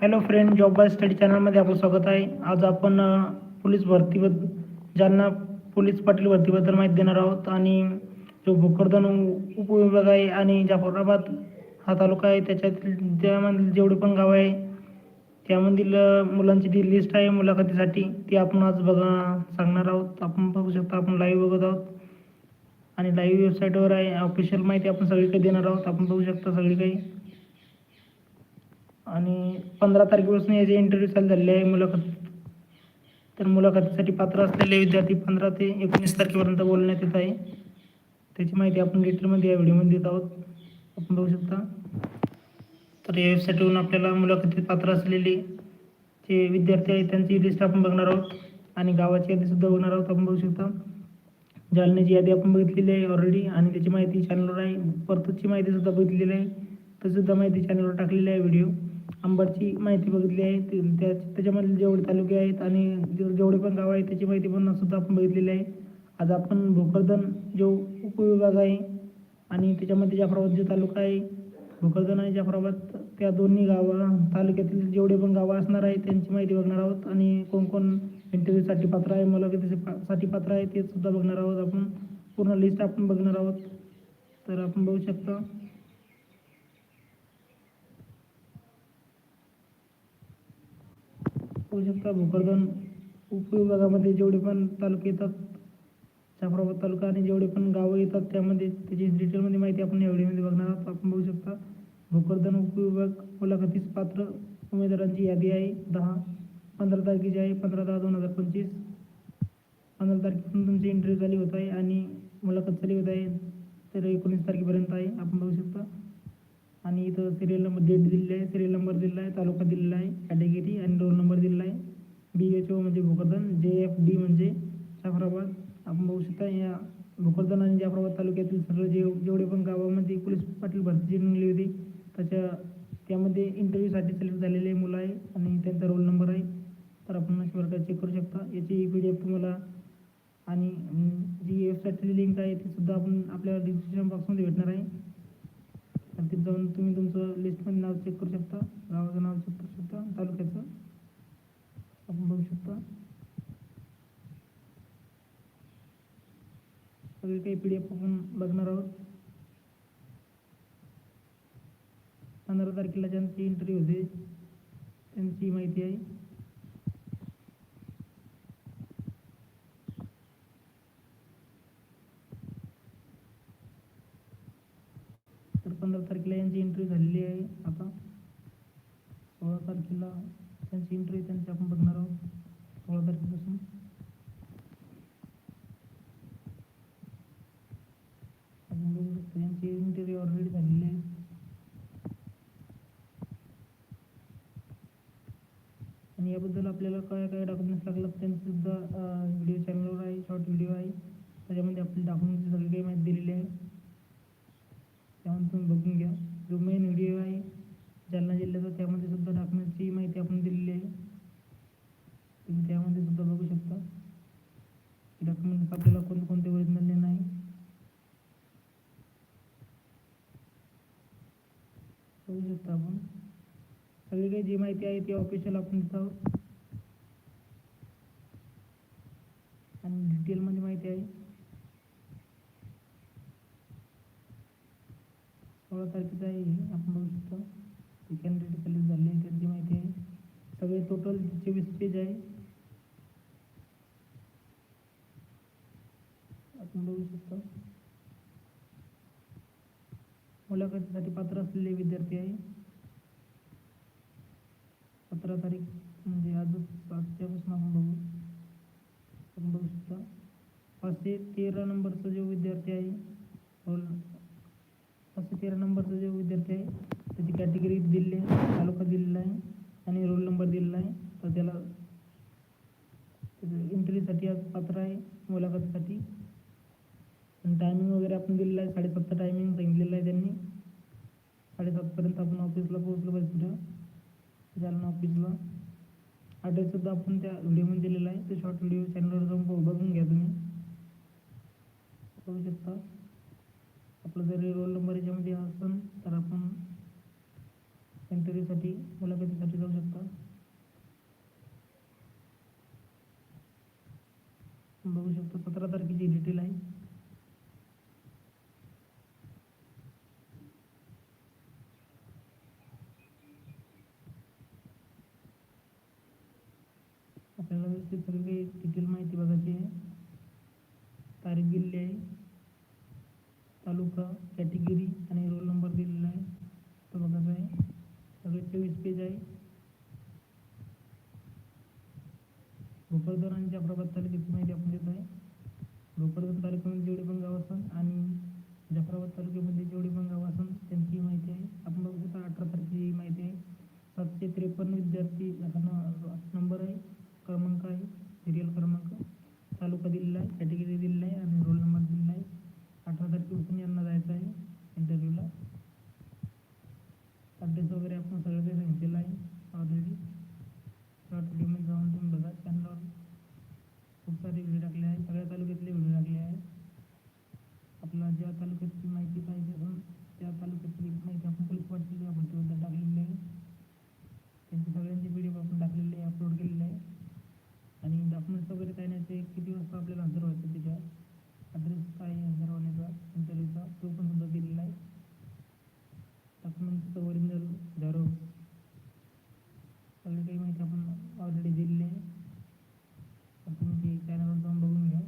Hello friend job by study चॅनलमध्ये आपलं स्वागत आहे. आज आपण पोलीस भरतीबद्द जालना पोलीस पाटील भरतीबद्दल माहिती देणार आहोत आणि जो भोकरदन उपविभाग आहे आणि जाफराबाद हा तालुका आहे त्याच्यातील त्यामधील जेवढे पण गाव आहे त्यामधील मुलांची जी लिस्ट आहे मुलाखतीसाठी ती आपण आज बघा सांगणार आहोत. आपण बघू शकता आपण लाईव्ह बघत आहोत. आणि लाईव्ह वेबसाईटवर आहे ऑफिशियल माहिती आपण सगळीकडे देणार आहोत. आपण बघू शकता सगळी काही आणि पंधरा तारखेपासून याचे इंटरव्ह्यू चालू झालेले आहे मुलाखत तर मुलाखतीसाठी पात्र असलेले विद्यार्थी पंधरा ते एकोणीस तारखेपर्यंत बोलण्यात येत आहे. त्याची माहिती आपण डिटेलमध्ये या व्हिडिओमध्ये देत आहोत. आपण बघू शकता. तर या वेबसाईटवरून आपल्याला मुलाखतीत पात्र असलेले जे विद्यार्थी आहेत त्यांची लिस्ट आपण बघणार आहोत. आणि गावाची यादीसुद्धा बघणार आहोत. आपण बघू शकता. जालन्याची यादी आपण बघितलेली आहे ऑलरेडी आणि त्याची माहिती चॅनलवर आहे. परतची माहितीसुद्धा बघितलेली आहे. तसुद्धा माहिती चॅनलवर टाकलेली आहे व्हिडिओ अंबडची माहिती बघितली आहे. ते- त्या त्याच्यामधील जेवढे तालुके आहेत आणि जे- जेवढे पण गाव आहेत त्याची माहिती पण सुद्धा आपण बघितलेली आहे. आज आपण भोकरदन जो उपविभाग आहे आणि त्याच्यामध्ये जाफराबाद जो तालुका आहे भोकरदन आणि जाफराबाद त्या दोन्ही गावा तालुक्यातील जेवढे पण गावं असणार आहेत त्यांची माहिती बघणार आहोत आणि कोण कोण इंटरव्ह्यूसाठी पात्र आहे मुलाखतीसाठी पात्र आहे ते सुद्धा बघणार आहोत आपण. पूर्ण लिस्ट आपण बघणार आहोत. तर आपण बघू शकता. बघू शकता भोकरदन उपविभागामध्ये जेवढे पण तालुके येतात जाफराबाद तालुका आणि जेवढे पण गावं येतात त्यामध्ये त्याची डिटेलमध्ये माहिती आपण या व्हिडिओमध्ये बघणार आहोत. आपण बघू शकता भोकरदन उपविभाग मुलाखतीस पात्र उमेदवारांची यादी आहे. दहा पंधरा तारखेची आहे. पंधरा दहा दोन हजार पंचवीस. पंधरा तारखेपासून तुमची इंटरव्ह्यू झाली होत आहे आणि मुलाखत झाली होत आहे. तर एकोणीस तारखेपर्यंत आहे. आपण बघू शकता. आणि इथं सिरियल नंबर डेट दिलेली आहे सिरियल नंबर दिलेला आहे तालुका दिलेला आहे कॅटेगरी आणि रोल नंबर दिलेला आहे. बी एच ओ म्हणजे भोकरदन जे एफ डी म्हणजे जाफराबाद आपण बघू शकता या भोकरदन आणि जाफराबाद तालुक्यातील सर्व जे जेवढे पण गावामध्ये पोलीस पाटील भरती जी निघली होती त्याच्या त्यामध्ये इंटरव्ह्यूसाठी सिलेक्ट झालेले मुलं आहे आणि त्यांचा रोल नंबर आहे. तर आपण अशा प्रकारे चेक करू शकता. याची पी डी एफ तुम्हाला आणि जी वेबसाईटची लिंक आहे ती सुद्धा आपण आपल्या डिस्क्रिप्शन बॉक्समध्ये भेटणार आहे. आणि तिथे जाऊन तुम्ही तुमचं लिस्टमध्ये नाव चेक करू शकता. गावाचं नाव चेक करू शकता. तालुक्याचं आपण बघू शकता. सगळी काही पी डी एफ आपण बघणार आहोत. पंधरा तारखेला ज्यांची इंटरव्ह्यू होते त्यांची माहिती आहे. तर पंधरा तारखेला यांची इंटरव्ह्यू झालेली आहे. आता सोळा तारखेला त्यांची इंटरव्ह्यू त्यांची आपण बघणार आहोत सोळा तारखेपासून. आपण बघू शकतो यांची इंटरव्ह्यू ऑलरेडी झालेली आहे. आणि याबद्दल आपल्याला काय काय डॉक्युमेंट्स लागतात त्यांचे सुद्धा व्हिडिओ चॅनलवर आहे शॉर्ट व्हिडिओ आहे. त्याच्यामध्ये आपली डॉक्युमेंटची सगळी काही माहिती दिलेली आहे. त्यामध्ये तुम्ही बघून घ्या. जो मेन व्हिडिओ आहे जालना जिल्ह्याचा त्यामध्ये सुद्धा डॉक्युमेंटची माहिती आपण दिलेली आहे. तुम्ही त्यामध्ये सुद्धा बघू शकता. की आपल्याला कोणते ओरिजिनल नाही. बघू शकता आपण. सगळी काही जी माहिती आहे ती ऑफिशियल आपण देत आहोत तारखेचं आहे आपण बघू शकतो ते कॅन्डिडेट सिलेक्ट झाले त्यांची माहिती आहे सगळे टोटल चोवीस पेज आहे आपण बघू शकतो मुलाखतीसाठी पात्र असलेले विद्यार्थी आहे सतरा तारीख म्हणजे आजच आजच्यापासून आपण बघू आपण बघू शकता पाचशे तेरा नंबरचा जो विद्यार्थी आहे पाचशे तेरा नंबरचा जो विद्यार्थी आहे त्याची कॅटेगरी दिलेली आहे तालुका दिलेला आहे आणि रोल नंबर दिलेला आहे. तर त्याला इंटरव्ह्यूसाठी आज पात्र आहे मुलाखतीसाठी. आणि टायमिंग वगैरे आपण दिलेला आहे साडेसातचा टायमिंग सांगितलेला आहे त्यांनी. साडेसातपर्यंत आपण ऑफिसला पोहोचलं पाहिजे तुझ्या जालना ऑफिसला ॲड्रेससुद्धा आपण त्या व्हिडिओमध्ये दिलेला आहे. ते शॉर्ट व्हिडिओ चॅनलवर जाऊन बघून घ्या तुम्ही. बघू शकता. आपला जर रोल नंबर याच्यामध्ये असेल तर आपण इंटरव्ह्यूसाठी मुलाखतीसाठी जाऊ शकता. बघू शकता सतरा तारखेची डिटेल आहे. आपल्याला व्यवस्थित सगळी काही डिटेल माहिती बघायची आहे. तारीख दिलेली आहे. तालुका कॅटेगरी आणि रोल नंबर दिलेला आहे. तो बघायचा आहे सगळे चोवीस पेज आहे. भोकरदन आणि जाफराबाद तालुक्याची माहिती आपण देत आहे. भोकरदन तालुक्यामध्ये जेवढे पण गाव असतात आणि जाफराबाद तालुक्यामध्ये जेवढे पण गाव असन त्यांची माहिती आहे आपण बघू शकता अठरा तारखेची माहिती आहे सातशे त्रेपन्न विद्यार्थी हा न- नंबर आहे क्रमांक आहे सिरियल क्रमांक तालुका दिलेला आहे कॅटेगरी दिलेला आहे आणि रोल नंबर दिलेला आहे अठरा तारखेपासून यांना जायचं आहे इंटरव्ह्यूला ॲड्रेस वगैरे आपण सगळं काही सांगितलेलं आहे ऑलरेडी शॉर्ट व्हिडिओमध्ये जाऊन तुम्ही बघा चॅनलवर खूप सारे व्हिडिओ टाकले आहे सगळ्या तालुक्यातले व्हिडिओ टाकले आहे आपल्याला ज्या तालुक्याची माहिती पाहिजे असेल त्या तालुक्याची माहिती आपण पोलीस पाटील या भरतीबद्दल टाकलेली आहे त्यांची सगळ्यांची व्हिडिओ आपण टाकलेले आहे अपलोड केलेले आहे आणि डॉक्युमेंट्स वगैरे काय नाही ते किती वाजता आपल्याला हजर व्हायचं त्याच्यावर ॲड्रेस काय आहे हजर होण्याचा इंटरव्ह्यूचा तो पण सुद्धा दिलेला आहे डॉक्युमेंटचं ओरिजिनल झेरॉक्स सगळी काही माहिती आपण ऑलरेडी दिलेली आहे तर तुम्ही ती चॅनलवर जाऊन बघून घ्या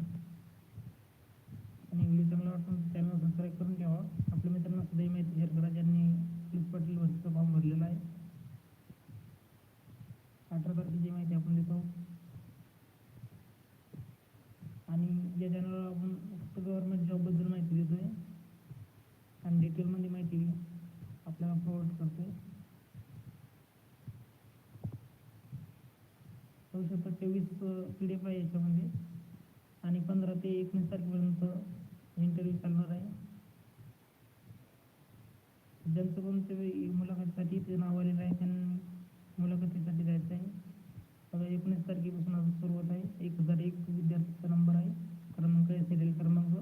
आणि व्हिडिओ चांगला वाटून चॅनल सबस्क्राईब करून ठेवा आपल्या मित्रांना सुद्धा ही माहिती शेअर करा ज्यांनी पोलीस पाटील भरतीचा फॉर्म भरलेला आहे अठरा तारखेची माहिती आपण देतो आणि या चॅनलवर आपण फक्त गव्हर्नमेंट जॉबबद्दल माहिती देतो आहे आणि डिटेलमध्ये माहिती आपल्याला प्रोव्हाइड करतो आहे बघू चोवीस पी डी एफ आहे याच्यामध्ये. आणि पंधरा ते एकोणीस तारखेपर्यंत इंटरव्ह्यू चालणार आहे. ज्यांचं पण मुलाखतीसाठी ते नाव आलेलं आहे त्यांनी मुलाखतीसाठी जायचं आहे बघा एकोणीस तारखेपासून सुरुवात आहे. एक हजार एक विद्यार्थ्यांचा नंबर आहे क्रमांक आहे सिरियल क्रमांक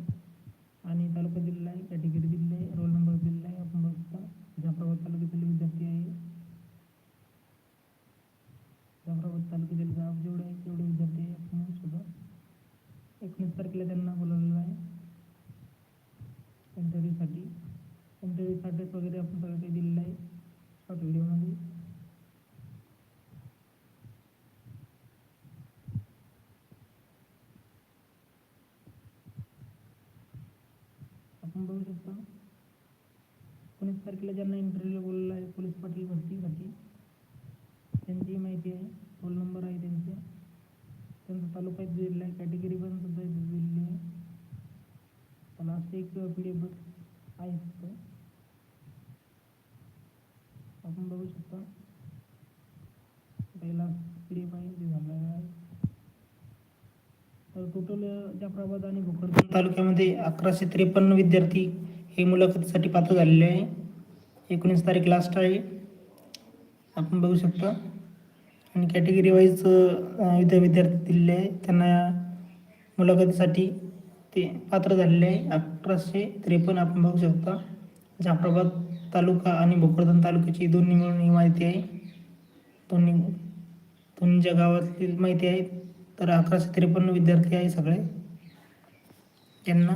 आणि तालुका दिलेला आहे कॅटेगरी दिलेली आहे रोल नंबर दिलेला आहे आपण बघू शकता जाफराबाद तालुक्यातील विद्यार्थी आहे जाफराबाद तालुक्यातील गाव जेवढे आहे तेवढे विद्यार्थी आहे आपण बघू शकता एकोणीस तारखेला त्यांना बोलावलेलं आहे इंटरव्ह्यूसाठी इंटरव्ह्यूचा ॲड्रेस वगैरे आपण सगळं काही दिलेलं आहे. शॉर्ट व्हिडिओमध्ये आपण बघू शकता. एकोणीस तारखेला ज्यांना इंटरव्ह्यू बोललेला आहे पोलीस पाटील भरतीसाठी त्यांची माहिती आहे. रोल नंबर आहे त्यांचे. त्यांचा तालुका इथे दिलेला आहे. कॅटेगरी पण सुद्धा इथे दिलेली आहे. त्याला असं एक पी डी एफ आहे फक्त. आपण बघू शकता पहिला झालेला आहे तर टोटल जाफराबाद आणि भोकरदन तालुक्यामध्ये अकराशे त्रेपन्न विद्यार्थी हे मुलाखतीसाठी पात्र झालेले आहे एकोणीस तारीख लास्ट आहे आपण बघू शकतो आणि कॅटेगरी वाईज विद्या विद्यार्थी दिलेले आहे त्यांना मुलाखतीसाठी ते पात्र झालेले आहे अकराशे त्रेपन्न आपण बघू शकता जाफराबाद तालुका आणि भोकरदन तालुक्याची दोन्ही मिळून ही माहिती आहे. दोन्ही दोन्हीच्या गावातील माहिती आहे. तर अकराशे त्रेपन्न विद्यार्थी आहे सगळे. त्यांना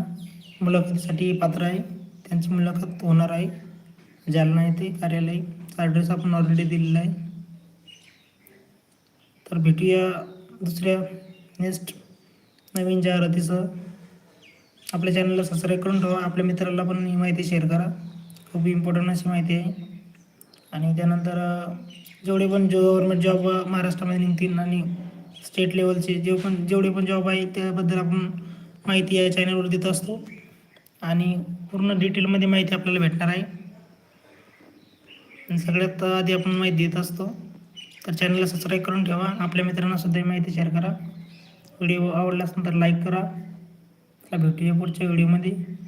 मुलाखतीसाठी पात्र आहे. त्यांची मुलाखत होणार आहे. जालना येथे कार्यालय ॲड्रेस आपण ऑलरेडी दिलेला आहे. तर भेटूया दुसऱ्या नेक्स्ट नवीन जाहिरातीसह. आपल्या चॅनलला सबस्क्राईब करून ठेवा. आपल्या मित्राला पण ही माहिती शेअर करा. खूप इम्पॉर्टंट अशी माहिती आहे. आणि त्यानंतर जेवढे पण जो गव्हर्मेंट जॉब महाराष्ट्रामध्ये निघतील आणि स्टेट लेवलचे जे पण जेवढे पण जॉब आहे त्याबद्दल आपण माहिती या चॅनलवर देत असतो. आणि पूर्ण डिटेलमध्ये माहिती आपल्याला भेटणार आहे. सगळ्यात आधी आपण माहिती देत असतो. तर चॅनलला सबस्क्राईब करून ठेवा. आपल्या मित्रांना सुद्धा ही माहिती शेअर करा. व्हिडिओ आवडला असेल तर लाईक करा. भेटूया पुढच्या व्हिडिओमध्ये